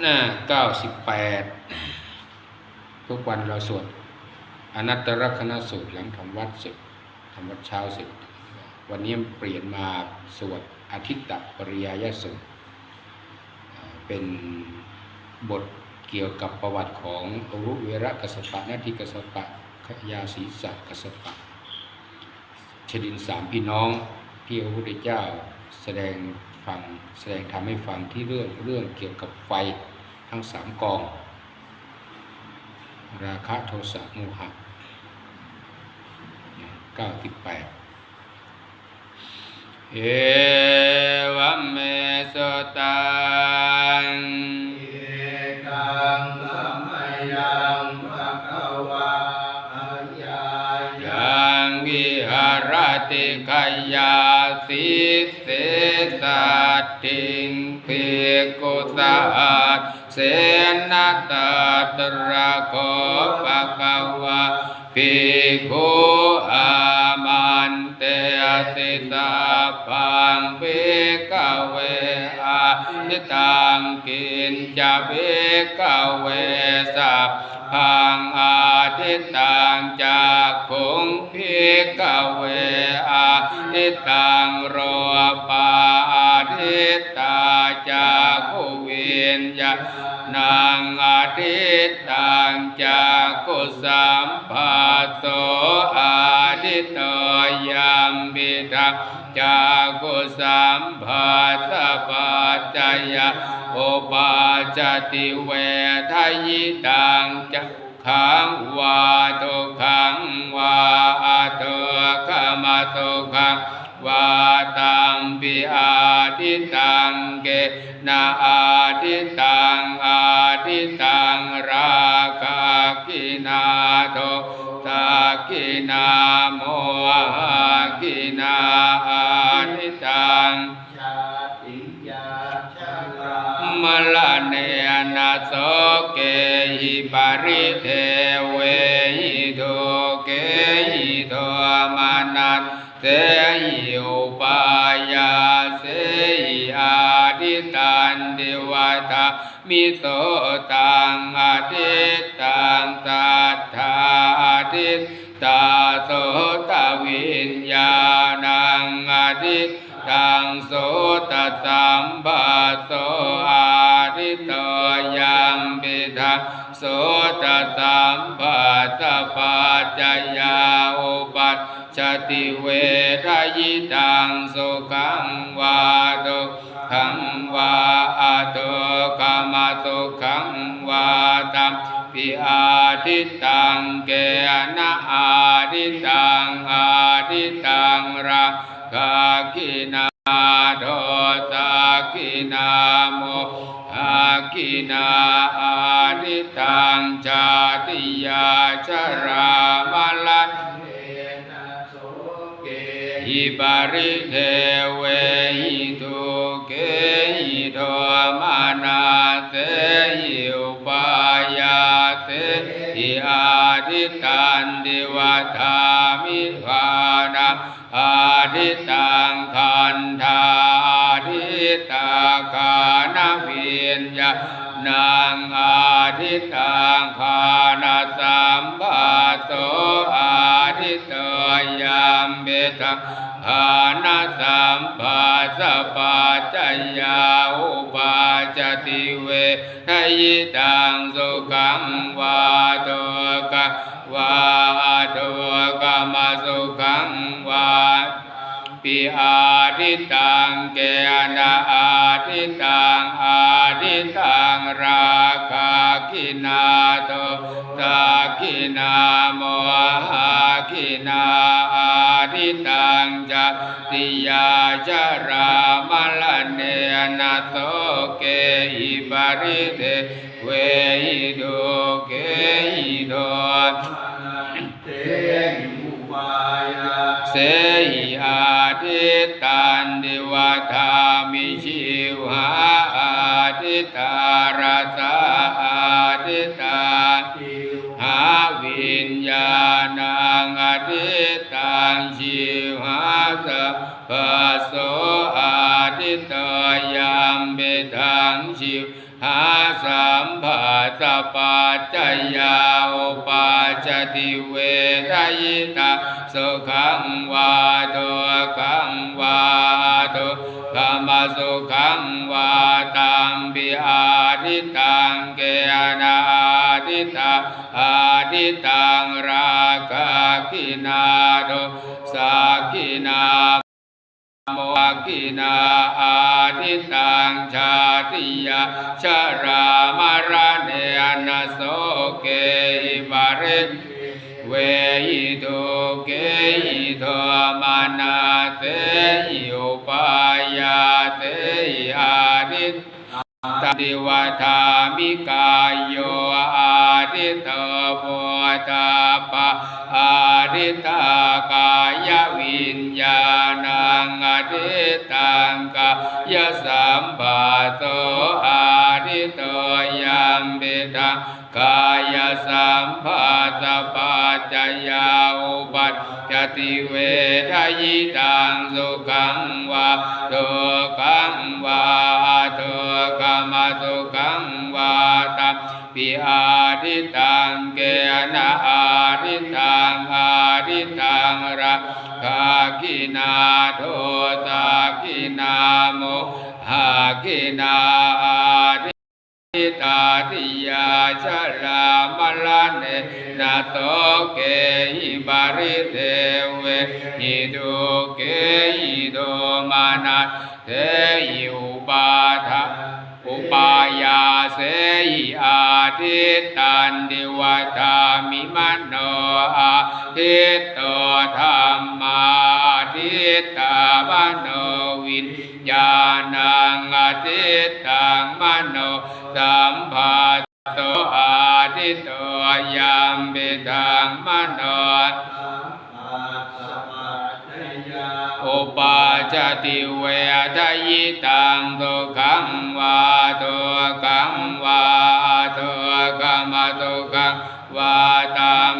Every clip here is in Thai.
หน้าเก้าสิบแปดทุกวันเราสวดอนัตตลกนสูตรหลังทำวัดเสร็จทำวัดเช้าเสร็จวันนี้เปลี่ยนมาสวดอาทิตตปริยายสูตรเป็นบทเกี่ยวกับประวัติของอรุเวระกสปะนาทิกสปะขยาศีสะกสปะชดินสามพี่น้องที่พระพุทธเจ้าแสดง ฟังแสดงทำให้ฟังที่เรื่องเรื่องเกี่ยวกับไฟทั้งสามกอง ราคะโทสะโมหะเก้าสิบแปเอวัมเมสตา กุสาเสนาตตระโคปะกวะปิกุอามันเตสิตาพังปิกเวอาทิตังกินจะปิกเวสัพพังอาทิตังจากุงพิกเวอาทิตังโรปา นังอาทิตังจากุสัมปัสโสอาทิตยัมบิดาจากุสัมปัสสะปัจจยาโอปาจติเวทยิตังจักขังวาตุขังวาตุขมาตุขังวาตังปิอาทิตังเกนาอาทิตังอา ทิตังราคากินาโทตากินาโมหะกินาอาทิตังชาติยาชาลามลเนนะโสเกหิปาริเทเวหิโทเกหิโทมานัสเสหิอุปาย มิโสตังอาทิตังตัทธาอาทิตตาโสตวิญญาณังอาทิตตังโสตสัมปะโสอาทิตยังปิทาโสตสัมปะสะปัจจยาอุปัชชติเวทยิตังสุขังวาตุ ขังวาอาตุกามาตุขังวาตัมปิอาทิตังเกนะอาทิตังอาทิตังรากากินาโทตากินาโมอากินาอาทิตังชาติยาชรามลันเทนะโสเกหิปาริเทเว ตหิอาทิตันดิวัฏามิภานาอาทิตังคันธาอาทิตาคานวิญญานังอาทิตังคานาสัมปะโสอาทิตยามเบตังานาสัมปะสะปัจจยาอุปาจติเวทยิตังสุขังวาตุกะวาตุกะมาสุขังวาปิอาทิตังเกนะอาทิตังอาทิตังราคากินาโตตากินาโมหะกินา อาทิตังจะติยาจารามลเนนะโสเกหิปาริเทเวหิโดเกหิโดเตหิวายาเสหิอาทิตันดิวัฏามิชิวหาอาทิตาราสาอาทิตาติวหาวิญญาณังอาทิตั งชิวหาสัพพะโสอาทิตยามเบทังชิวหาสัมผัสปัจจยาอุปาจติเวทยิตาสุขังวาโตขังวาโตธรรมสุขังวาตัมปิอาทิตังเกนาอาทิตาอาทิตังราคะกินา กินาอาทิตังชาติยาชรามารณเนนโสเกหิบาริเวหิโตเกหิโตมานาเตหิอุปายาเตหิอาทิต ตติวาทามิกายโยอาทิตโพธาปะอาทิตากายวิญญาณังอาทิตังกายสัมปะโตอา ทิตยัมปิทังกายสัมปะตปัจจยาอุปัฏจติเวทยิตังสุขังวาโตขังวาโตกามตุขังวาตัปิอาทิตังเกนะอาทิตังอาทิตังรักขากินาโทตากินาโม หากินาอาทิทิตาทิยาชรามลเนนาโตเกหิบาริเทเวหิตุเกหิโตมานาเทหิอุปาทะอุปายาเสหิอาทิตันดิวตามิมโนอาทิตโตธรรมาทิตตามโน ญญาณังอาทิตตังมโนสัมภาโตอาทิตโตยามเบทังมโนอุปาจติเวทยิตังตุขังวาตุขังวาตุขัมตุขังวาตัม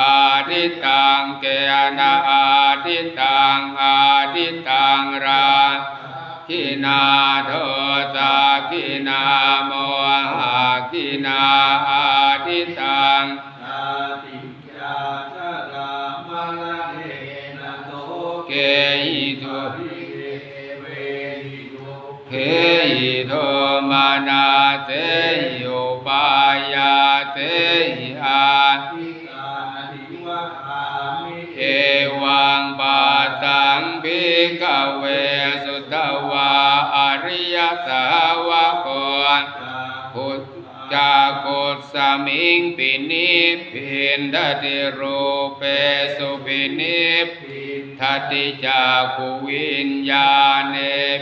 อาทิตังเกนะอาทิตังอาทิตังรา คินาโทตาคินาโมหะคินาอาทิตังเกหิตุเขหิโทมานาเตหิอุปายาเตหิอาเอวังปาตังภิกเว สาวกรพุทธากุสมิงปินิพินดติรูเปสุปินิทติจากุวิญญาเน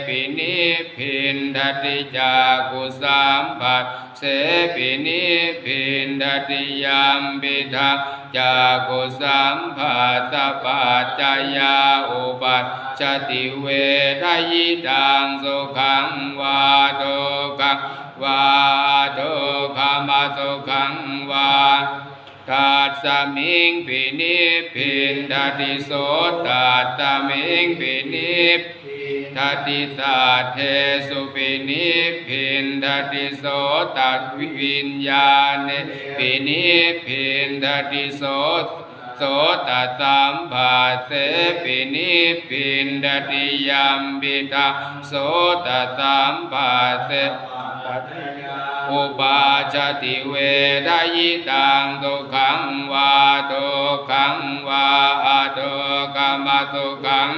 ปินิพินทติจากุสัมปัส เสปินิพินดติยัมปิทังจากุสัมปัสปัจจยาอุปัชชติเวทยิตังสุขังวาโตกังวาโตขมาโตขังวาตัสสมิงปินิพินทติโสตัสสมิงปินิพ ทัติสัทเทสุปินิพินทติโสตัสวิญญาณปินิพินทติโสโสตสัมภาเสปินิพินดติยัมบิตาโสตสัมภาเสอุปาจติเวทยิตังตุขังวาตุขังวาตุกามตุขัง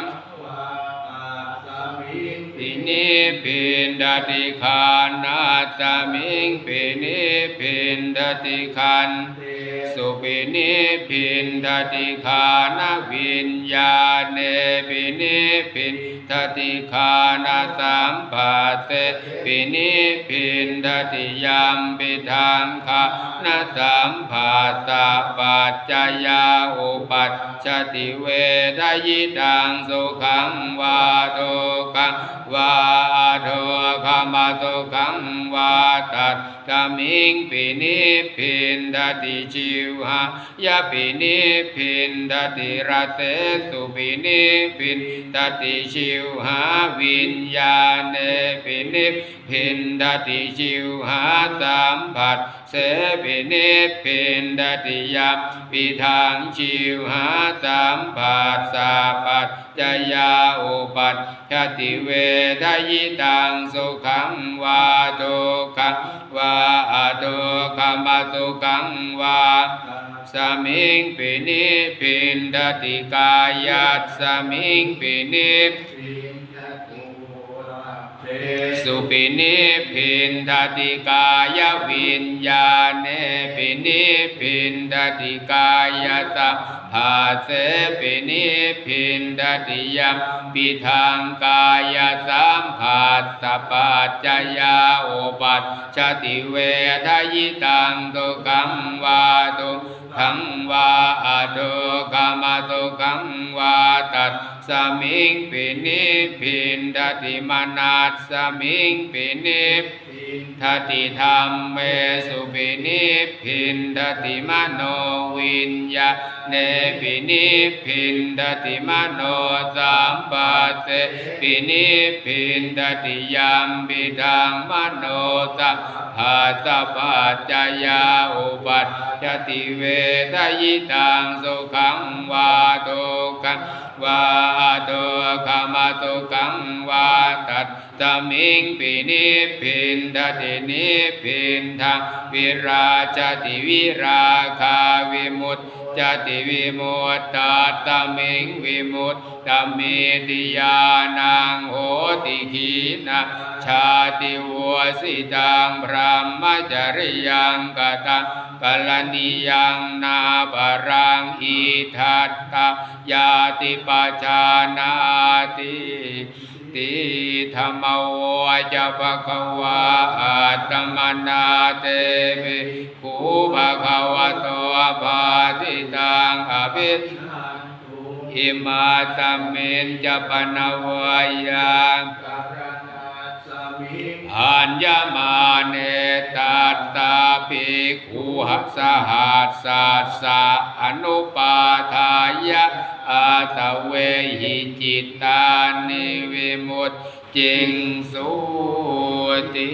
นิพินดติคานาตามิงปินิพินดติคันสุปินิพินดติคานวิญญาเนปินิพิน ดาติคานาสัมภาเสปินิพินดาติยัมปิทังคานาสัมภาสะปัจจยาอุปัชชติเวทยิตังสุขังวาโตกังวาโทขมาโตขังวาตัดกามิงปินิพินดาติจิวหายาปินิพินดาติระเสสุปินิพินดาติชิวหาวิญญาเนปินิพินดาติชิวหาสัมผัสเสปินิพินดาติยาปิทางชิวหาสัมผัสสาปัจจยาอุปัฏชติเวทยิตังสุขังวาโตขัง วาอะโตขมสุขังวาสมิงปินิพินดติกายัสสมิงปินิปินติโหระเทสุปินิพินดติกายวิญญาเนปินิพินดติกายสัพพาเสปินิพินดติยมปิทางกาย ตถปัจจยาอุปัชชติเวทยิตังตุกัมวาตุขังวาอะโตกามาตุกังวาตัสสมิงปินิพินดติมนัสสมิงปินิปิน ทัติธรรมเมสุปินิพินดติมโนวิญญาเนปินิพินดติมโนสัมปัสเสปินิพินดติยามปิทังมโนสัพพาสะปัจจยาอุปัชชติเวทยิตังสุขังวาโตกัง วาโตขมาโตกังวาตัสสมิงปินิพินดตินิพินทาวิราชติวิราคาวิมุตจติวิมุตตัสสมิงวิมุตตมิติยานังโหติขีนาชาติวสิตังพระมจริยังกตัง กลนิยังนาปรังอิทัตตายาติปัจานาติติธรรมวจะภะคะวะอะตมนาเตปิภูภะคะวะโตภาติตังอภินาตุอิมาตเมนจะปนวายาการณาสมิง อัญญมาเนตัสสะภิกขุหัสหัสสะสะอนุปาทายะอาตเวหิจิตานิวิมุตจิงสุติ